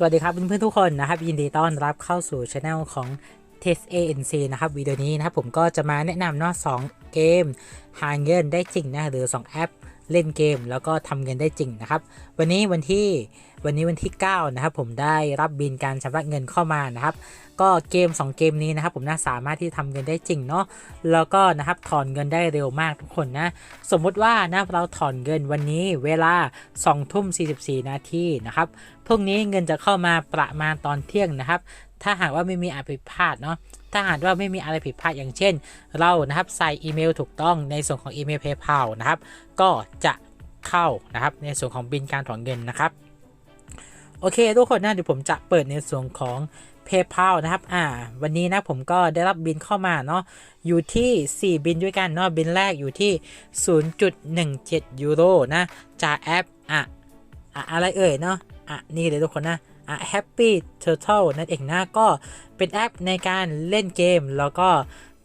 สวัสดีครับเพื่อนๆทุกคนนะครับยินดีต้อนรับเข้าสู่ช anel ของ Test ANC นะครับวิดีโอนี้นะครับผมก็จะมาแนะนำเนาะสองเกมหาเงินได้จริงนะหรือ 2 แอป เล่นเกมแล้วก็ทำเงินได้จริงนะครับ วันนี้วันที่วันนี้วันที่ 9 นะครับ ผมได้รับบินการชำระเงินเข้ามานะครับ ก็เกม 2 เกมนี้นะครับ ผมน่าสามารถที่ทำเงินได้จริงเนาะแล้วก็นะครับถอนเงินได้เร็วมากทุกคนนะสมมุติว่านะเราถอนเงินวันนี้เวลา2ทุ่ม44 นาทีนะครับพรุ่งนี้เงินจะเข้ามาประมาณตอนเที่ยงนะครับ ถ้าหากว่าไม่มีอะไรผิดพลาดเนาะถ้าหากว่าไม่มีอะไรผิดพลาดอย่างเช่น เรานะครับใส่อีเมลถูกต้องในส่วนของอีเมล PayPal นะครับ ก็จะเข้านะครับในส่วนของบินการถอนเงินนะครับโอเคทุกคนนะเดี๋ยวผมจะเปิดในส่วนของ PayPal นะครับ อ่า วันนี้นะผมก็ได้รับบินเข้ามาเนาะ อยู่ที่ 4 บินด้วยกันเนาะ บินแรกอยู่ที่ 0.17 ยูโรนะ จากแอป อะ อะอะไรเอ่ยเนาะ อะ นี่เลยทุกคนนะ Happy Turtle นั่นเองนะก็เป็นแอปในการเล่นเกม แล้วก็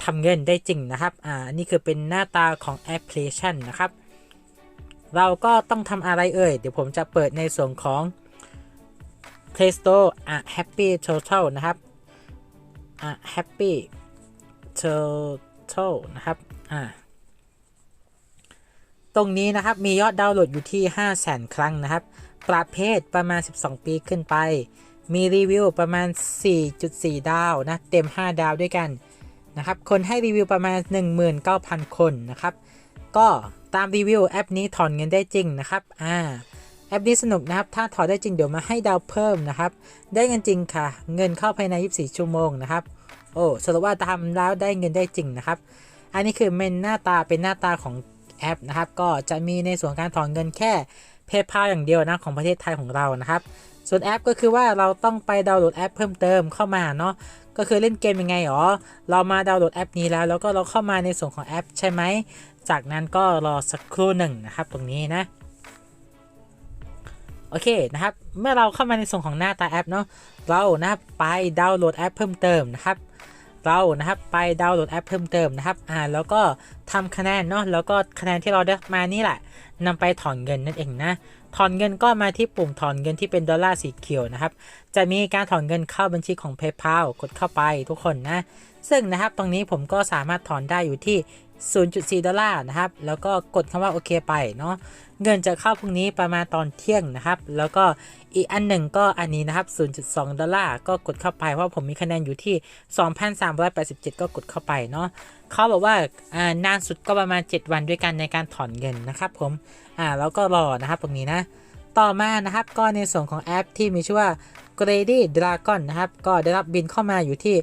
ทำเงินได้จริงนะครับอ่านี่คือเป็นหน้าตาของแอปพลิเคชันนะครับ เราก็ต้องทำอะไรเอ่ย เดี๋ยวผมจะเปิดในส่วนของ Play Store อะ Happy Total นะครับอะ Happy Total นะครับอะ ตรงนี้นะครับมียอดดาวน์โหลดอยู่ที่ 5 0 0แสนครั้งนะครับ ประเภทประมาณ 12 ปีขึ้นไป มีรีวิวประมาณ 4.4 ดาวนะ เต็ม 5 ดาวด้วยกันนะครับ คนให้รีวิวประมาณ 19,000 คนนะครับ ก็ตามรีวิวแอปนี้ถอนเงินได้จริงนะครับ อ่า แอปนี้สนุกนะครับ ถ้าถอนได้จริงเดี๋ยวมาให้ดาวเพิ่มนะครับ ได้เงินจริงค่ะ เงินเข้าภายใน 24 ชั่วโมงนะครับ โอ้ สรุปว่าทำแล้วได้เงินได้จริงนะครับ อันนี้คือเป็นหน้าตาเป็นหน้าตาของ แอปนะครับ ก็จะมีในส่วนการถอนเงินแค่ PayPal อย่างเดียวนะของประเทศไทยของเรานะครับ ส่วนแอปก็คือว่าเราต้องไปดาวน์โหลดแอปเพิ่มเติมเข้ามาเนาะก็คือเล่นเกมยังไงอ๋อเรามาดาวน์โหลดแอปนี้แล้ว แล้วก็เราเข้ามาในส่วนของแอปใช่ไหม จากนั้นก็รอสักครู่หนึ่งนะครับตรงนี้นะโอเคนะครับ เมื่อเราเข้ามาในส่วนของหน้าตาแอปเนาะเรานะครับไปดาวน์โหลดแอปเพิ่มเติมนะครับ เรานะครับไปดาวน์โหลดแอปเพิ่มเติมนะครับอ่าแล้วก็ทำคะแนนเนาะแล้วก็คะแนนที่เราได้มานี่แหละนำไปถอนเงินนั่นเองนะถอนเงินก็มาที่ปุ่มถอนเงินที่เป็นดอลลาร์สีเขียวนะครับ จะมีการถอนเงินเข้าบัญชีของ PayPal กดเข้าไปทุกคนนะ ซึ่งนะครับตรงนี้ผมก็สามารถถอนได้อยู่ที่ 0.4 ดอลลาร์นะครับ แล้วก็กดคำว่าโอเคไปเนาะ เงินจะเข้าพรุ่งนี้ประมาณตอนเที่ยงนะครับ แล้วก็อีกอันหนึ่งก็อันนี้นะครับ 0.2 ดอลลาร์ ก็กดเข้าไป เพราะผมมีคะแนนอยู่ที่ 2,387 ก็กดเข้าไปเนาะเขาบอกว่าอ่านานสุดก็ประมาณ 7 วันด้วยกันในการถอนเงินนะครับผม อ่า แล้วก็รอนะครับตรงนี้นะ ต่อมานะครับ ก็ในส่วนของแอปที่มีชื่อว่า Grady Dragon นะครับ ก็ได้รับบินเข้ามาอยู่ที่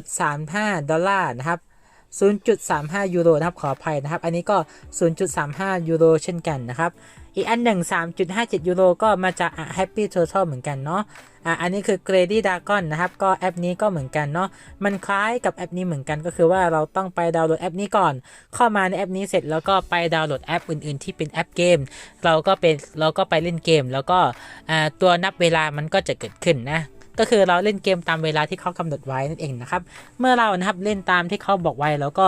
0.35 ดอลลาร์นะครับ 0.35 ยูโรนะครับขออภัยนะครับ อันนี้ก็ 0.35 ยูโรเช่นกันนะครับ อีกอันหนึ่ง 3.57 ยูโรก็มาจาก Happy Total เหมือนกันเนาะอะอันนี้คือ Grady Dragon นะครับ ก็แอปนี้ก็เหมือนกันเนาะมันคล้ายกับแอปนี้เหมือนกันก็คือว่าเราต้องไปดาวน์โหลดแอปนี้ก่อน เข้ามาในแอปนี้เสร็จแล้วก็ไปดาวน์โหลดแอปอื่นๆ ที่เป็นแอปเกม เราก็เป็นเราก็ไปเล่นเกม แล้วก็ตัวนับเวลามันก็จะเกิดขึ้นนะ ก็คือเราเล่นเกมตามเวลาที่เขากำหนดไว้นั่นเองนะครับ เมื่อเรานะครับเล่นตามที่เขาบอกไว้แล้วก็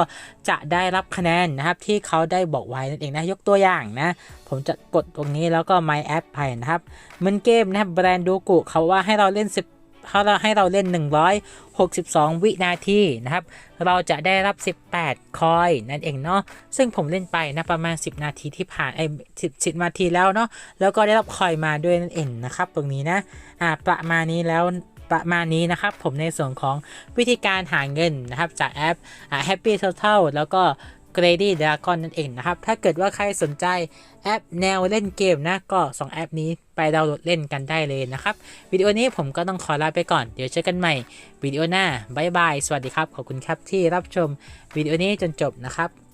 จะได้รับคะแนนนะครับที่เขาได้บอกไว้นั่นเองนะยกตัวอย่างนะ ผมจะกดตรงนี้แล้วก็ My App ไปนะครับเหมันเกมนะครับแบรนด์ดูกุเขาว่าให้เราเล่น 10 ถ้าเขาให้เราเล่น 162 วินาทีนะครับ เราจะได้รับ 18 คอยนั่นเองเนาะ ซึ่งผมเล่นไปนะประมาณ 10 นาทีที่ผ่านไอ้สิบสิบนาทีแล้วเนาะ แล้วก็ได้รับคอยมาด้วยนั่นเองนะครับ ตรงนี้นะ อ่า ประมาณนี้แล้วประมาณนี้นะครับ ผมในส่วนของวิธีการหาเงินนะครับจากแอป Happy Total แล้วก็ Grady Dragon นั่นเองนะครับ ถ้าเกิดว่าใครสนใจแอปแนวเล่นเกมนะ ก็ 2 แอปนี้ไปดาวน์โหลดเล่นกันได้เลยนะครับ วิดีโอนี้ผมก็ต้องขอลาไปก่อน เดี๋ยวเจอกันใหม่ วิดีโอหน้าบายบาย สวัสดีครับ ขอบคุณครับที่รับชมวิดีโอนี้จนจบนะครับ